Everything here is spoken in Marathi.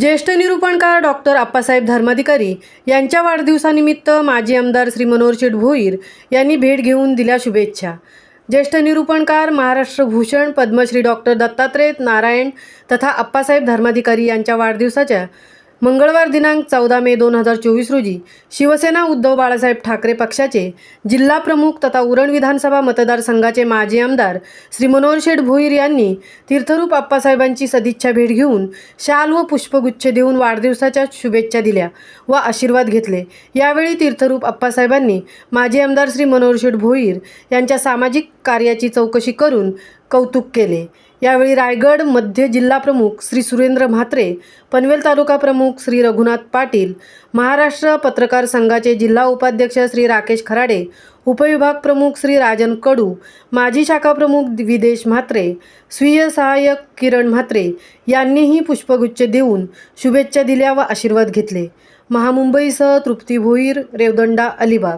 ज्येष्ठ निरूपणकार डॉक्टर आप्पासाहेब धर्माधिकारी यांच्या वाढदिवसानिमित्त माजी आमदार श्री मनोहर भोईर यांनी भेट घेऊन दिल्या शुभेच्छा. ज्येष्ठ निरूपणकार महाराष्ट्र भूषण पद्मश्री डॉक्टर दत्तात्रेय नारायण तथा आप्पासाहेब धर्माधिकारी यांच्या वाढदिवसाच्या मंगळवार दिनांक चौदा मे दोन हजार चोवीस रोजी शिवसेना उद्धव बाळासाहेब ठाकरे पक्षाचे जिल्हा प्रमुख तथा उरण विधानसभा मतदारसंघाचे माजी आमदार श्री मनोहर शेठ भोईर यांनी तीर्थरूप आप्पासाहेबांची सदिच्छा भेट घेऊन शाल व पुष्पगुच्छ देऊन वाढदिवसाच्या शुभेच्छा दिल्या व आशीर्वाद घेतले. यावेळी तीर्थरूप आप्पासाहेबांनी माजी आमदार श्री मनोहर शेठ भोईर यांच्या सामाजिक कार्याची चौकशी करून कौतुक केले. यावेळी रायगड मध्य जिल्हाप्रमुख श्री सुरेंद्र म्हात्रे पनवेल तालुका प्रमुख श्री रघुनाथ पाटील महाराष्ट्र पत्रकार संघाचे जिल्हा उपाध्यक्ष श्री राकेश खराडे उपविभाग प्रमुख श्री राजन कडू माजी शाखा प्रमुख विदेश म्हात्रे स्वीय सहाय्यक किरण म्हात्रे यांनीही पुष्पगुच्छ देऊन शुभेच्छा दिल्या व आशीर्वाद घेतले. महामुंबईसह तृप्ती भोईर रेवदंडा अलिबाग.